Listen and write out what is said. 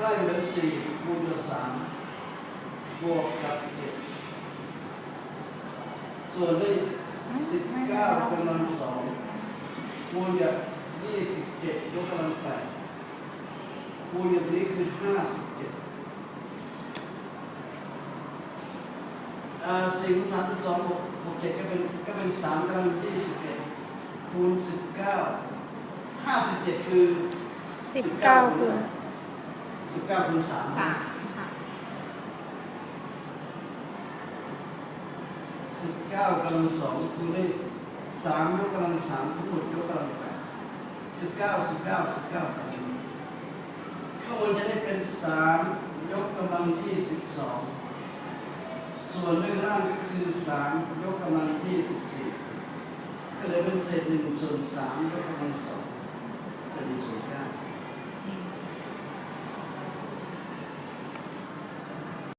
ก็ได้เหลือสี่คูณกับสามบวกกับเจ็ดส่วนได้สิบเก้ากำลังสองคูณกับยี่สิบเจ็ดยกกำลังแปดคูณกับตัวนี้คือห้าสิบเจ็ดสี่คูณสามสิบสองบวกบวกเจ็ดก็เป็นก็เป็นสามกำลังยี่สิบเอ็ดคูณสิบเก้าห้าสิบเจ็ดคือสิบเก้าคูณ สิบเก้าคูณสามสามค่ะสิบเก้ากำลังสองคูณได้สามยกกำลังสามทั้งหมดยกกำลังแปดสิบเก้าสิบเก้าสิบเก้าตามนี้ข้างบนจะได้เป็นสามยกกำลังที่สิบสองส่วนด้านล่างก็คือสามยกกำลังที่สิบสี่ก็เลยเป็นเศษหนึ่งส่วนสามยกกำลังสอง